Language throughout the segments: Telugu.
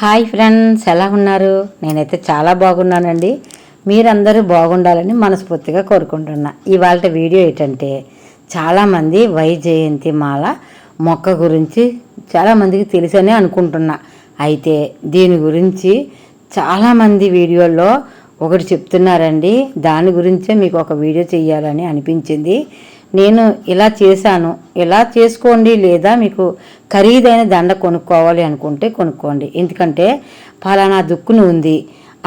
హాయ్ ఫ్రెండ్స్ ఎలా ఉన్నారు? నేనైతే చాలా బాగున్నానండి. మీరందరూ బాగుండాలని మనస్ఫూర్తిగా కోరుకుంటున్నా. ఇవాళ వీడియో ఏంటంటే చాలామంది వైజయంతి మాల మొక్క గురించి చాలామందికి తెలుసనే అనుకుంటున్నా. అయితే దీని గురించి చాలామంది వీడియోల్లో ఒకటి చెప్తున్నారండి. దాని గురించే మీకు ఒక వీడియో చేయాలని అనిపించింది. నేను ఇలా చేశాను ఇలా చేసుకోండి లేదా మీకు ఖరీదైన దండ కొనుక్కోవాలి అనుకుంటే కొనుక్కోండి. ఎందుకంటే ఫలానా దుక్కును ఉంది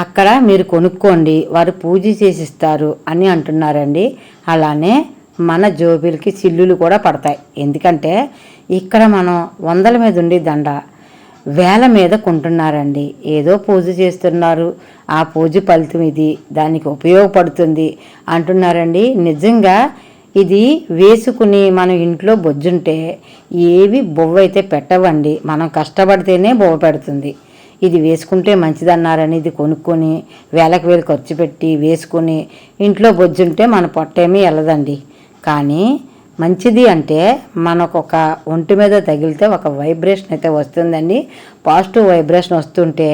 అక్కడ మీరు కొనుక్కోండి వారు పూజ చేసిస్తారు అని అంటున్నారండి. అలానే మన జోబీలకి చిల్లులు కూడా పడతాయి. ఎందుకంటే ఇక్కడ మనం వందల మీద ఉండి దండ వేల మీద కొంటున్నారండి. ఏదో పూజ చేస్తున్నారు ఆ పూజ ఫలితం ఇది దానికి ఉపయోగపడుతుంది అంటున్నారండి. నిజంగా ఇది వేసుకుని మనం ఇంట్లో బొజ్జుంటే ఏవి బొవ్వ అయితే పెట్టవండి. మనం కష్టపడితేనే బొవ్వ పెడుతుంది. ఇది వేసుకుంటే మంచిదన్నారని ఇది కొనుక్కొని వేలకు వేలు ఖర్చు పెట్టి వేసుకొని ఇంట్లో బొజ్జుంటే మన పొట్టేమీ వెళ్ళదండి కానీ మంచిది అంటే మనకు ఒక ఒంటి మీద తగిలితే ఒక వైబ్రేషన్ అయితే వస్తుందండి. పాజిటివ్ వైబ్రేషన్ వస్తుంటే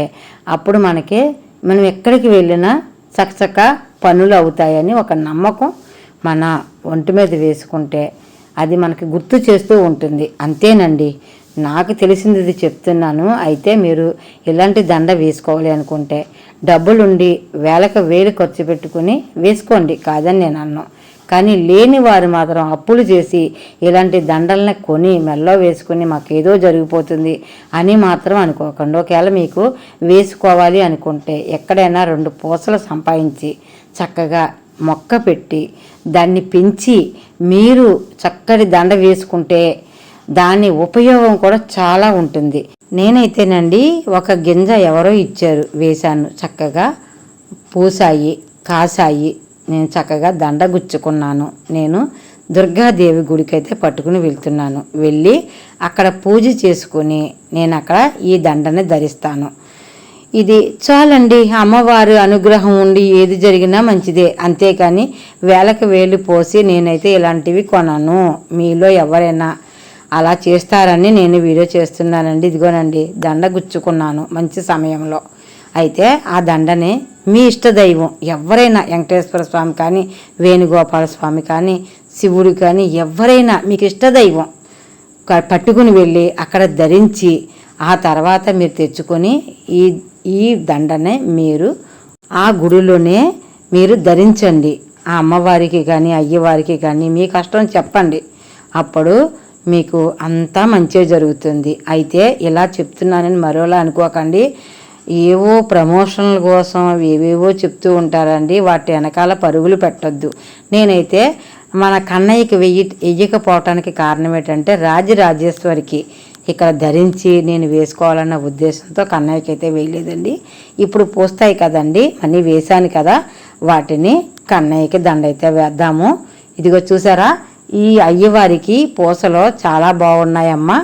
అప్పుడు మనకి మనం ఎక్కడికి వెళ్ళినా చకచక పనులు అవుతాయని ఒక నమ్మకం మన ఒంటి మీద వేసుకుంటే అది మనకి గుర్తు చేస్తూ ఉంటుంది. అంతేనండి. నాకు తెలిసింది ఇది చెప్తున్నాను. అయితే మీరు ఇలాంటి దండ వేసుకోవాలి అనుకుంటే డబ్బులుండి వేలకు వేలు ఖర్చు పెట్టుకుని వేసుకోండి కాదని నేను అన్నాను కానీ లేని వారు మాత్రం అప్పులు చేసి ఇలాంటి దండల్ని కొని మెల్లో వేసుకుని మాకేదో జరిగిపోతుంది అని మాత్రం అనుకోకండి. ఒకవేళ మీకు వేసుకోవాలి అనుకుంటే ఎక్కడైనా రెండు పూసలు సంపాదించి చక్కగా మొక్క పెట్టి దాన్ని పెంచి మీరు చక్కటి దండ వేసుకుంటే దాని ఉపయోగం కూడా చాలా ఉంటుంది. నేనైతేనండి ఒక గింజ ఎవరో ఇచ్చారు వేశాను చక్కగా. పూసాయి కాసాయి నేను చక్కగా దండ గుచ్చుకున్నాను. నేను దుర్గాదేవి గుడికి అయితే పట్టుకుని వెళ్తున్నాను. వెళ్ళి అక్కడ పూజ చేసుకుని నేను అక్కడ ఈ దండని ధరిస్తాను. ఇది చాలండి అమ్మవారి అనుగ్రహం ఉండి ఏది జరిగినా మంచిదే. అంతేకాని వేలకు వేలు పోసి నేనైతే ఇలాంటివి కొనను. మీలో ఎవరైనా అలా చేస్తారని నేను వీడియో చేస్తున్నానండి. ఇదిగోనండి దండ గుచ్చుకున్నాను మంచి సమయంలో. అయితే ఆ దండని మీ ఇష్టదైవం ఎవరైనా వెంకటేశ్వర స్వామి కానీ వేణుగోపాల స్వామి కానీ శివుడు కానీ ఎవరైనా మీకు ఇష్టదైవం పట్టుకుని వెళ్ళి అక్కడ ధరించి ఆ తర్వాత మీరు తెచ్చుకొని ఈ ఈ దండనే మీరు ఆ గుడిలోనే మీరు ధరించండి. ఆ అమ్మవారికి కానీ అయ్యవారికి కానీ మీ కష్టం చెప్పండి. అప్పుడు మీకు అంతా మంచిగా జరుగుతుంది. అయితే ఇలా చెప్తున్నానని మరోలా అనుకోకండి. ఏవో ప్రమోషన్ల కోసం ఏవేవో చెప్తూ ఉంటారండి. వాటి వెనకాల పరుగులు పెట్టొద్దు. నేనైతే మన కన్నయ్యకి వెయ్యి వెయ్యకపోవటానికి కారణం ఏంటంటే రాజరాజేశ్వరికి. ఇక్కడ ధరించి నేను వేసుకోవాలన్న ఉద్దేశంతో కన్నయ్యకి అయితే వేయలేదండి. ఇప్పుడు పోస్తాయి కదండి అన్నీ వేశాను కదా వాటిని కన్నయ్యకి దండ అయితే వేద్దాము. ఇదిగో చూసారా ఈ అయ్యవారికి పూసలో చాలా బాగున్నాయమ్మా.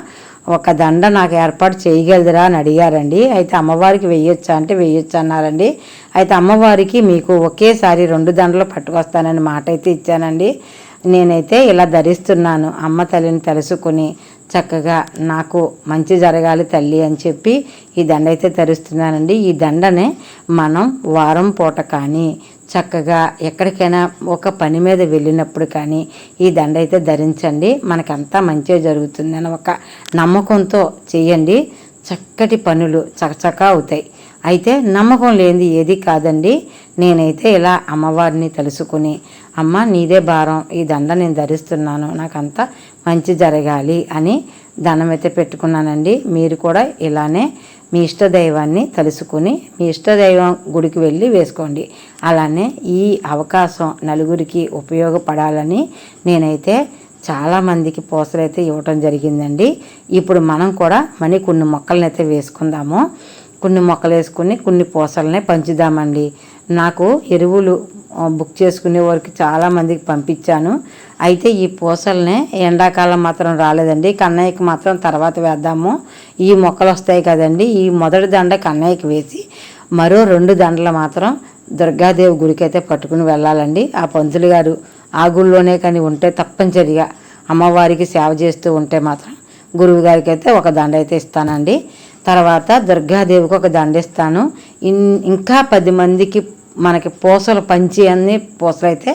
ఒక దండ నాకు ఏర్పాటు చేయగలదురా అని అడిగారండి. అయితే అమ్మవారికి వెయ్యొచ్చా అంటే వెయ్యొచ్చు అన్నారండి. అయితే అమ్మవారికి మీకు ఒకేసారి రెండు దండలు పట్టుకొస్తానని మాట అయితే ఇచ్చానండి. నేనైతే ఇలా ధరిస్తున్నాను. అమ్మ తల్లిని తెలుసుకుని చక్కగా నాకు మంచి జరగాలి తల్లి అని చెప్పి ఈ దండ అయితే ధరిస్తున్నానండి ఈ దండనే మనం వారం పూట కానీ చక్కగా ఎక్కడికైనా ఒక పని మీద వెళ్ళినప్పుడు కానీ ఈ దండ అయితే ధరించండి. మనకంతా మంచిగా జరుగుతుందని ఒక నమ్మకంతో చేయండి. చక్కటి పనులు చకచకా అవుతాయి. అయితే నమ్మకం లేనిది ఏది కాదండి. నేనైతే ఇలా అమ్మవారిని తెలుసుకుని అమ్మ నీదే భారం. ఈ దండ నేను ధరిస్తున్నాను. నాకంతా మంచి జరగాలి అని దండం అయితే పెట్టుకున్నానండి. మీరు కూడా ఇలానే మీ ఇష్టదైవాన్ని తలుసుకుని మీ ఇష్టదైవం గుడికి వెళ్ళి వేసుకోండి. అలానే ఈ అవకాశం నలుగురికి ఉపయోగపడాలని నేనైతే చాలామందికి పూసలు అయితే ఇవ్వటం జరిగిందండి. ఇప్పుడు మనం కూడా మనీ కొన్ని మొక్కలను అయితే వేసుకుందాము. కొన్ని మొక్కలు వేసుకుని కొన్ని పూసలనే పంచుదామండి. నాకు ఎరువులు బుక్ చేసుకునే వారికి చాలామందికి పంపించాను. అయితే ఈ పూసల్ని ఎండాకాలం మాత్రం రాలేదండి. కన్నయ్యకి మాత్రం తర్వాత వేద్దాము. ఈ మొక్కలు వస్తాయి కదండి. ఈ మొదటి దండ కన్నయ్యకి వేసి మరో రెండు దండలు మాత్రం దుర్గాదేవి గుడికైతే పట్టుకుని వెళ్ళాలండి. ఆ పంతులు గారు ఆ గుళ్ళోనే కానీ ఉంటే తప్పనిసరిగా అమ్మవారికి సేవ చేస్తూ ఉంటే మాత్రం గురువు గారికి అయితే ఒక దండ అయితే ఇస్తానండి. తర్వాత దుర్గాదేవికి ఒక దండిస్తాను ఇన్ ఇంకా పది మందికి మనకి పూసలు పంచి అన్ని పూసలు అయితే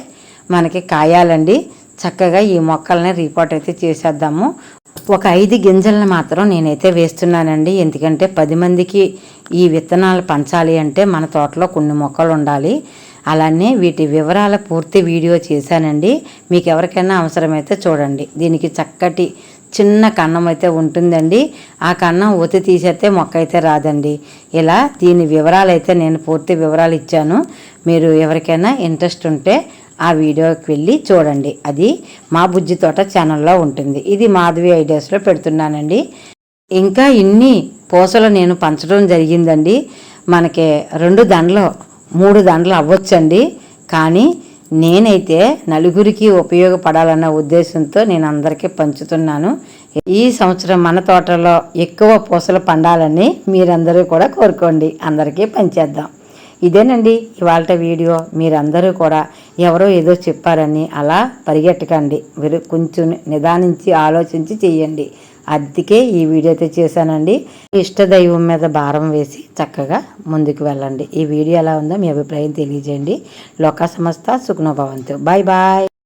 మనకి కాయాలండి. చక్కగా ఈ మొక్కల్ని రిపోర్ట్ అయితే చేసేద్దాము. ఒక ఐదు గింజలను మాత్రం నేనైతే వేస్తున్నానండి. ఎందుకంటే పది మందికి ఈ విత్తనాలు పంచాలి అంటే మన తోటలో కొన్ని మొక్కలు ఉండాలి. అలానే వీటి వివరాల పూర్తి వీడియో చేశానండి. మీకు ఎవరికైనా అవసరమైతే చూడండి. దీనికి చక్కటి చిన్న కన్నం అయితే ఉంటుందండి. ఆ కన్నం ఒత్తి తీసేస్తే మొక్క అయితే రాదండి. ఇలా దీని వివరాలు అయితే నేను పూర్తి వివరాలు ఇచ్చాను. మీరు ఎవరికైనా ఇంట్రెస్ట్ ఉంటే ఆ వీడియోకి వెళ్ళి చూడండి. అది మా బుజ్జి తోట ఛానల్లో ఉంటుంది. ఇది మాధవి ఐడియాస్లో పెడుతున్నానండి. ఇంకా ఇన్ని పూసలు నేను పంచడం జరిగిందండి. మనకి రెండు దండలు మూడు దండలు అవ్వచ్చండి. కానీ నేనైతే నలుగురికి ఉపయోగపడాలన్న ఉద్దేశంతో నేను అందరికీ పంచుతున్నాను. ఈ సంవత్సరం మన తోటలో ఎక్కువ పూసలు పండాలని మీరందరూ కూడా కోరుకోండి. అందరికీ పంచేద్దాం. ఇదేనండి ఇవాళ వీడియో. మీరందరూ కూడా ఎవరో ఏదో చెప్పారని అలా పరిగెట్టకండి. మీరు కొంచెం నిదానించి ఆలోచించి చెయ్యండి. అందుకే ఈ వీడియో అయితే చేశానండి. ఇష్టదైవం మీద భారం వేసి చక్కగా ముందుకు వెళ్ళండి. ఈ వీడియో ఎలా ఉందో మీ అభిప్రాయం తెలియజేయండి. లోక సంస్థ సుఖనోభవంతు బాయ్ బాయ్.